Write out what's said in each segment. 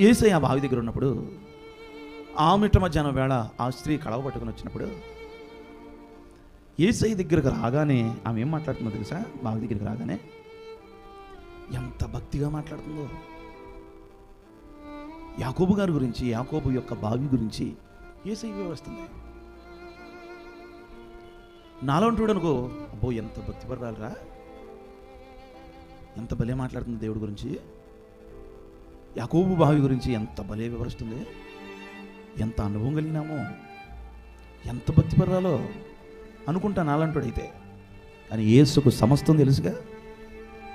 ఏసై ఆ బావి దగ్గర ఉన్నప్పుడు ఆ మధ్యాహ్నం వేళ ఆ స్త్రీ కడవ పట్టుకుని వచ్చినప్పుడు ఏసై దగ్గరకు రాగానే ఆమె ఏం మాట్లాడుతుందో తెలుసా? బావి దగ్గరికి రాగానే ఎంత భక్తిగా మాట్లాడుతుందో. యాకోబు గారి గురించి యాకోబు యొక్క బావి గురించి ఏసై వివరిస్తుంది. నాలో అనుకో అబ్బో ఎంత భక్తిపరాలరా ఎంత భలే మాట్లాడుతుంది దేవుడి గురించి. యాకోబు బావి గురించి ఎంత భలే వివరిస్తుంది. ఎంత అనుభవం కలిగినామో ఎంత భక్తిపరాలో అనుకుంటా నాలంటాడైతే. కానీ యేసుకు సమస్తం తెలుసుగా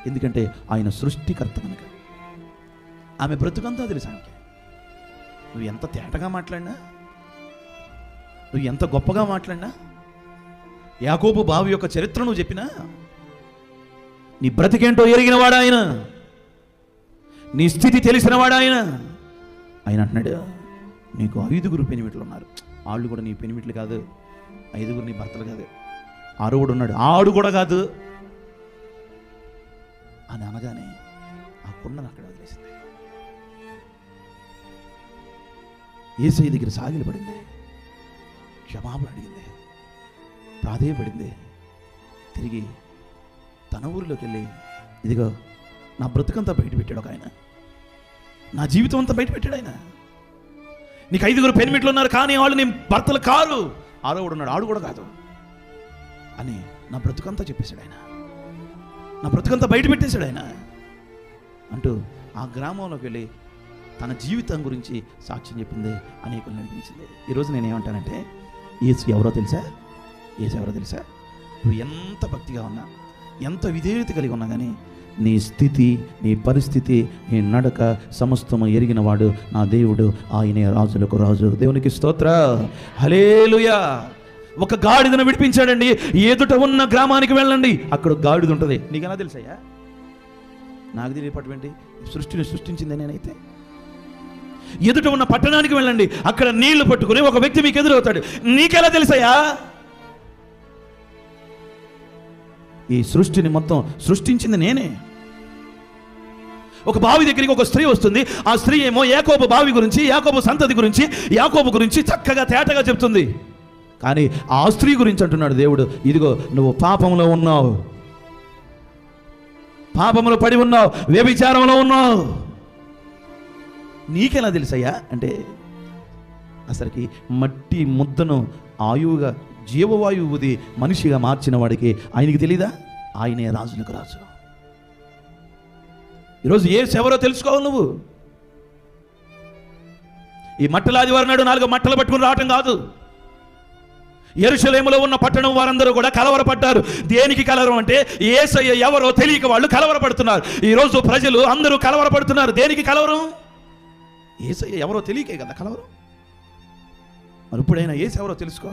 ఎందుకంటే ఆయన సృష్టికర్త కనుక ఆమె బ్రతుకంతా తెలుసు ఆమెకి నువ్వు ఎంత తేటగా మాట్లాడినా నువ్వు ఎంత గొప్పగా మాట్లాడినా యాకోబు బావి యొక్క చరిత్ర నువ్వు చెప్పినా నీ బ్రతికేంటో ఎరిగినవాడు ఆయన. నీ స్థితి తెలిసినవాడు ఆయన? ఆయన అంటున్నాడు నీకు ఐదుగురు పెనిమిట్లు ఉన్నారు. వాళ్ళు కూడా నీ పెనిమిట్లు కాదు ఐదుగురు నీ భర్తలు కాదు. ఆరుగుడు ఉన్నాడు. ఆడు కూడా కాదు. అని అనగానే ఆ కుండను అక్కడ వదిలేసింది. ఏసై దగ్గర సాగిలి పడింది. క్షమాపణ అడిగింది. ప్రాధేయపడింది. తిరిగి తన ఊరిలోకి వెళ్ళి ఇదిగో నా బ్రతుకంతా బయట పెట్టాడు ఒక ఆయన. నా జీవితం అంతా బయట పెట్టాడు ఆయన. నీకు ఐదుగురు పెనిమిట్లు ఉన్నారు కానీ వాళ్ళు నీ భర్తలు కారు. ఆరోడు ఉన్నాడు ఆడు కూడా కాదు. అని నా బ్రతుకంతా చెప్పేశాడు ఆయన. నా బ్రతుకంతా బయట పెట్టేశాడు ఆయన. అంటూ ఆ గ్రామంలోకి వెళ్ళి తన జీవితం గురించి సాక్ష్యం చెప్పింది అనేకులు నడిపించింది ఈరోజు నేను ఏమంటానంటే ఏసు ఎవరో తెలుసా? ఏసు ఎవరో తెలుసా? నువ్వు ఎంత భక్తిగా ఉన్నా ఎంత విధేయత కలిగి ఉన్నా కానీ నీ స్థితి నీ పరిస్థితి నీ నడక సమస్తము ఎరిగినవాడు నా దేవుడు ఆయనే రాజులకు రాజు. దేవునికి స్తోత్ర. హలేలుయా ఒక గాడిదను విడిపించాడండి. ఎదుట ఉన్న గ్రామానికి వెళ్ళండి. అక్కడ గాడిద ఉంటుంది. నీకెలా తెలుసయ్యా? నాకు తెలియపటువంటి సృష్టిని సృష్టించింది నేనైతే. ఎదుట ఉన్న పట్టణానికి వెళ్ళండి. అక్కడ నీళ్ళు పట్టుకుని ఒక వ్యక్తి మీకు ఎదురవుతాడు. నీకెలా తెలుసయ్యా? ఈ సృష్టిని మొత్తం సృష్టించింది నేనే. ఒక బావి దగ్గరికి ఒక స్త్రీ వస్తుంది. ఆ స్త్రీ ఏమో యాకోబు బావి గురించి యాకోబు సంతతి గురించి యాకోబు గురించి చక్కగా తేటగా చెప్తుంది. కానీ ఆ స్త్రీ గురించి అంటున్నాడు దేవుడు ఇదిగో నువ్వు పాపంలో ఉన్నావు. పాపంలో పడి ఉన్నావు వ్యభిచారంలో ఉన్నావు. నీకెలా తెలుసయ్యా? అంటే అసలుకి మట్టి ముద్దను ఆయువుగా జీవవాయువుది మనిషిగా మార్చిన వాడికి ఆయనకి తెలీదా? ఆయనే రాజులకు రాజు. ఈరోజు ఏ ఎవరో తెలుసుకోవాలి నువ్వు? ఈ మట్టల ఆదివారం నాడు నాలుగు మట్టలు పట్టుకుని రావటం కాదు. ఎరుషలేములో ఉన్న పట్టణం వారందరూ కూడా కలవరపడ్డారు. దేనికి కలవరం అంటే ఏసయ్య ఎవరో తెలియక వాళ్ళు కలవరపడుతున్నారు. ఈరోజు ప్రజలు అందరూ కలవరపడుతున్నారు. దేనికి కలవరం? ఏసయ్య ఎవరో తెలియకే కదా కలవరం. మరి ఇప్పుడైనా ఏసు ఎవరో తెలుసుకో?